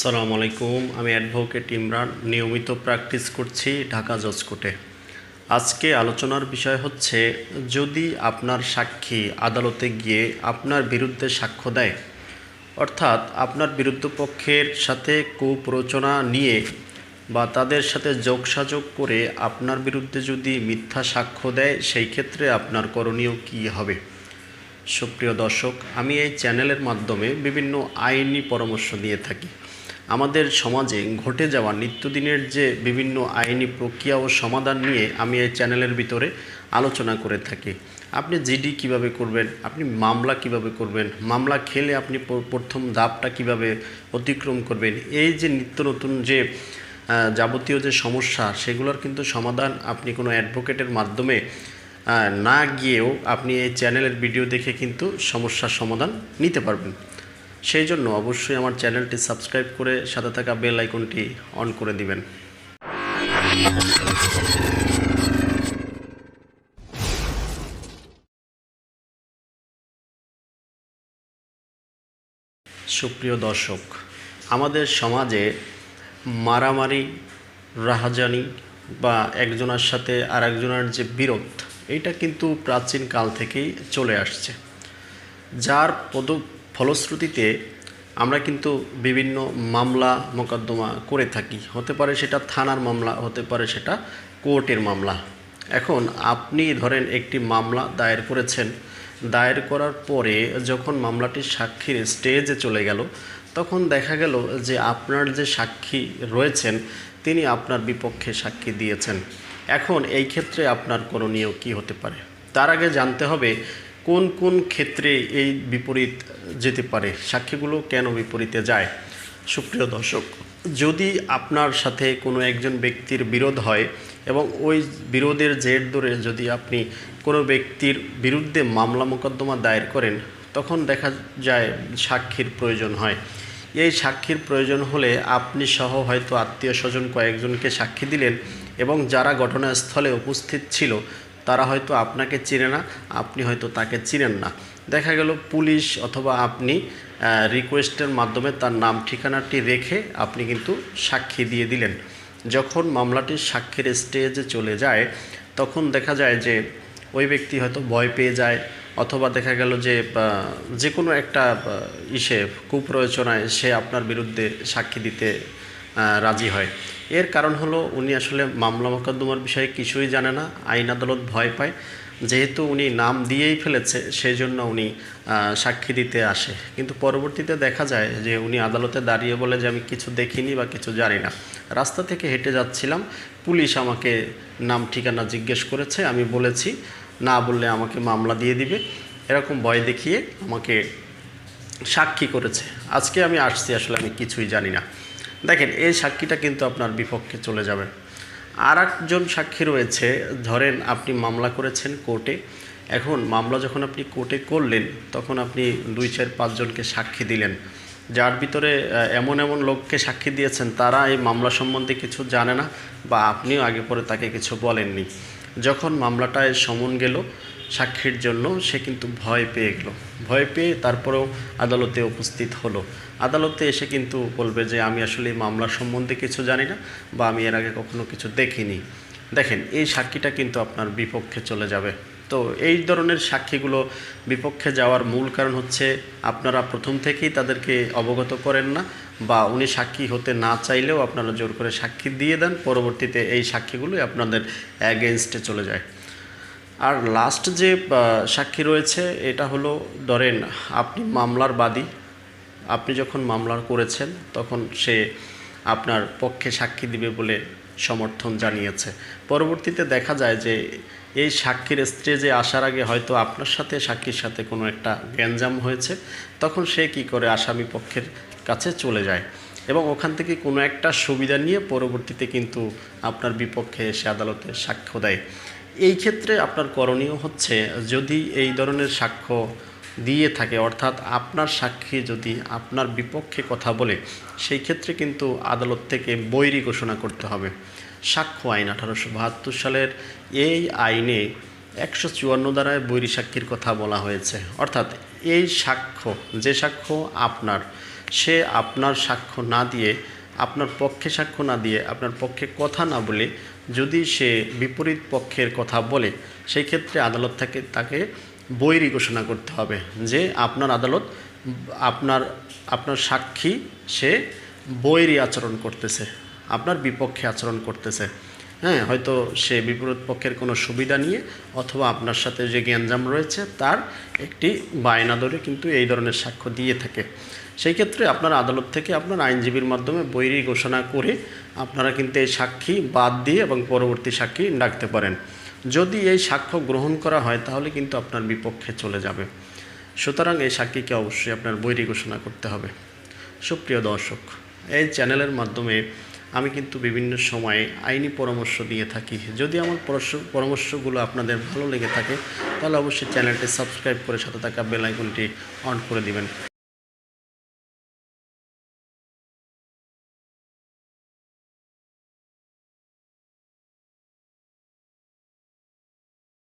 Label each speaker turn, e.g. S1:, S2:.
S1: সালামু আলাইকুম, আমি অ্যাডভোকেট ইমরান, নিয়মিত প্র্যাকটিস করছি ঢাকা জজ কোর্টে আজকে আলোচনার বিষয় হচ্ছে, যদি আপনার সাক্ষী আদালতে গিয়ে আপনার বিরুদ্ধে সাক্ষ্য দেয়, অর্থাৎ আপনার বিরুদ্ধ পক্ষের সাথে কুপ্রোচনা নিয়ে বা তাদের সাথে যোগসাযোগ করে আপনার বিরুদ্ধে যদি মিথ্যা সাক্ষ্য দেয়, সেই ক্ষেত্রে আপনার করণীয় কী হবে? সুপ্রিয় দর্শক, আমি এই চ্যানেলের মাধ্যমে বিভিন্ন আইনি পরামর্শ দিয়ে থাকি। আমাদের সমাজে ঘটে যাওয়া নিত্যদিনের যে বিভিন্ন আইনি প্রক্রিয়া ও সমাধান নিয়ে আমি এই চ্যানেলের ভিতরে আলোচনা করে থাকি। আপনি জিডি কীভাবে করবেন? আপনি মামলা কীভাবে করবেন? মামলা খেলে আপনি প্রথম ধাপটা কীভাবে অতিক্রম করবেন? এই যে নিত্য নতুন যে যাবতীয় যে সমস্যা, সেগুলোর কিন্তু সমাধান আপনি কোনো অ্যাডভোকেটের মাধ্যমে না গিয়েও আপনি এই চ্যানেলের ভিডিও দেখে কিন্তু সমস্যার সমাধান নিতে পারবেন। সেই জন্য অবশ্যই আমার চ্যানেলটি সাবস্ক্রাইব করে সাথে থাকা বেল আইকনটি অন করে দিবেন। সুপ্রিয় দর্শক, আমাদের সমাজে মারামারি, রাহাজানি বা একজনের সাথে আর একজনের যে বিরোধ, এটা কিন্তু প্রাচীন কাল থেকেই চলে আসছে। যার পদ ফলশ্রুতিতে আমরা কিন্তু বিভিন্ন মামলা মোকদ্দমা করে থাকি। হতে পারে সেটা থানার মামলা, হতে পারে সেটা কোর্টের মামলা। এখন আপনি ধরেন একটি মামলা দায়ের করেছেন। দায়ের করার পরে যখন মামলাটি সাক্ষীর স্টেজে চলে গেল, তখন দেখা গেল যে আপনার যে সাক্ষী রয়েছেন, তিনি আপনার বিপক্ষে সাক্ষী দিয়েছেন। এখন এই ক্ষেত্রে আপনার করণীয় কী হতে পারে? তার আগে জানতে হবে কোন কোন ক্ষেত্রে এই বিপরীত যেতে পারে? সাক্ষীগুলো কেন বিপরীতে যায়? সুপ্রিয় দর্শক, যদি আপনার সাথে কোনো একজন ব্যক্তির বিরোধ হয় এবং ওই বিরোধের জের ধরে যদি আপনি কোনো ব্যক্তির বিরুদ্ধে মামলা মোকদ্দমা দায়ের করেন, তখন দেখা যায় সাক্ষীর প্রয়োজন হয়। এই সাক্ষীর প্রয়োজন হলে আপনি সহ হয়তো আত্মীয় স্বজন কয়েকজনকে সাক্ষী দিলেন এবং যারা ঘটনাস্থলে উপস্থিত ছিল তারা হয়তো আপনাকে চিনে না, আপনি হয়তো তাকে চিনেন না। দেখা গেল পুলিশ অথবা আপনি রিকোয়েস্টের মাধ্যমে তার নাম, ঠিকানাটি রেখে আপনি কিন্তু সাক্ষী দিয়ে দিলেন। যখন মামলাটি সাক্ষীর স্টেজে চলে যায়, তখন দেখা যায় যে ওই ব্যক্তি হয়তো ভয় পেয়ে যায়, অথবা দেখা গেল যে যে কোনো একটা ইসে কুপ্রয়োজনায় সে আপনার বিরুদ্ধে সাক্ষী দিতে রাজি হয়। এর কারণ হলো উনি আসলে মামলা মোকদ্দমার বিষয়ে কিছুই জানে না, আইন আদালত ভয় পায়। যেহেতু উনি নাম দিয়েই ফেলেছে সেই জন্য উনি সাক্ষী দিতে আসে। কিন্তু পরবর্তীতে দেখা যায় যে উনি আদালতে দাঁড়িয়ে বলে যে আমি কিছু দেখিনি বা কিছু জানি না। রাস্তা থেকে হেঁটে যাচ্ছিলাম, পুলিশ আমাকে নাম, ঠিকানা জিজ্ঞেস করেছে, আমি বলেছি, না বললে আমাকে মামলা দিয়ে দিবে। এরকম ভয় দেখিয়ে আমাকে সাক্ষী করেছে। আজকে আমি আসছি, আসলে আমি কিছুই জানি না। দেখেন, এই সাক্ষীটা কিন্তু আপনার বিপক্ষে চলে যাবে। আর একজন সাক্ষী রয়েছে, ধরেন আপনি মামলা করেছেন কোর্টে। এখন মামলা যখন আপনি কোর্টে করলেন, তখন আপনি দুই চার পাঁচজনকে সাক্ষী দিলেন। যার ভিতরে এমন এমন লোককে সাক্ষী দিয়েছেন, তারা এই মামলা সম্বন্ধে কিছু জানে না বা আপনিও আগে পরে তাকে কিছু বলেননি। যখন মামলাটায় সমন গেল সাক্ষীর জন্য সে কিন্তু ভয় পেয়ে গেল। ভয় পেয়ে তারপরেও আদালতে উপস্থিত হলো। আদালতে এসে কিন্তু বলবে যে, আমি আসলে এই মামলার সম্বন্ধে কিছু জানি না বা আমি এর আগে কখনো কিছু দেখিনি। দেখেন, এই সাক্ষীটা কিন্তু আপনার বিপক্ষে চলে যাবে। তো এই ধরনের সাক্ষীগুলো বিপক্ষে যাওয়ার মূল কারণ হচ্ছে আপনারা প্রথম থেকেই তাদেরকে অবগত করেন না বা উনি সাক্ষী হতে না চাইলেও আপনারা জোর করে সাক্ষী দিয়ে দেন। পরবর্তীতে এই সাক্ষীগুলোই আপনাদের অ্যাগেনস্টে চলে যায়। আর লাস্ট যে সাক্ষী রয়েছে, এটা হলো ধরেন আপনি মামলার বাদী। আপনি যখন মামলা করেছেন, তখন সে আপনার পক্ষে সাক্ষী দিবে বলে সমর্থন জানিয়েছে। পরবর্তীতে দেখা যায় যে, এই সাক্ষীর স্টেজে আসার আগে হয়তো আপনার সাথে, সাক্ষীর সাথে কোনো একটা গ্যাঞ্জাম হয়েছে। তখন সে কি করে আসামি পক্ষের কাছে চলে যায়। এবং ওখান থেকে কোনো একটা সুবিধা নিয়ে পরবর্তীতে কিন্তু আপনার বিপক্ষে এসে আদালতে সাক্ষ্য দেয়। এই ক্ষেত্রে আপনার করণীয় হচ্ছে যদি এই ধরনের সাক্ষ্য দিয়ে থাকে, অর্থাৎ আপনার সাক্ষী যদি আপনার বিপক্ষে কথা বলে, সেই ক্ষেত্রে কিন্তু আদালত থেকে বৈরী ঘোষণা করতে হবে। সাক্ষ্য আইন আঠারোশো বাহাত্তর সালের এই আইনে একশো চুয়ান্ন দ্বারায় বৈরী সাক্ষীর কথা বলা হয়েছে। অর্থাৎ এই সাক্ষ্য, যে সাক্ষ্য আপনার, সে আপনার সাক্ষ্য না দিয়ে, আপনার পক্ষে সাক্ষ্য না দিয়ে, আপনার পক্ষে কথা না বলে যদি সে বিপরীত পক্ষের কথা বলে, সেই ক্ষেত্রে আদালত থেকে তাকে বৈরী ঘোষণা করতে হবে যে আপনার আদালত, আপনার আপনার সাক্ষী সে বৈরী আচরণ করতেছে, আপনার বিপক্ষে আচরণ করতেছে। হ্যাঁ হয়তো সে বিপরীত পক্ষের কোনো সুবিধা নিয়ে অথবা আপনার সাথে যে জ্ঞানজাম রয়েছে, তার একটি বায়না ধরে কিন্তু এই ধরনের সাক্ষ্য দিয়ে থাকে। সেই ক্ষেত্রে আপনার আদালত থেকে আপনার আইনজীবীর মাধ্যমে বৈরী ঘোষণা করে আপনারা কিন্তু এই সাক্ষী বাদ দিয়ে এবং পরবর্তী সাক্ষী ডাকতে পারেন। যদি এই সাক্ষ্য গ্রহণ করা হয়, তাহলে কিন্তু আপনার বিপক্ষে চলে যাবে। সুতরাং এই সাক্ষীকে অবশ্যই আপনার বৈরী ঘোষণা করতে হবে। সুপ্রিয় দর্শক, এই চ্যানেলের মাধ্যমে আমি কিন্তু বিভিন্ন সময়ে আইনি পরামর্শ দিয়ে থাকি। যদি আমার পরামর্শ- পরামর্শগুলো আপনাদের ভালো লেগে থাকে, তাহলে অবশ্যই চ্যানেলটি সাবস্ক্রাইব করে সাথে থাকা বেল আইকনটি অন করে দিবেন।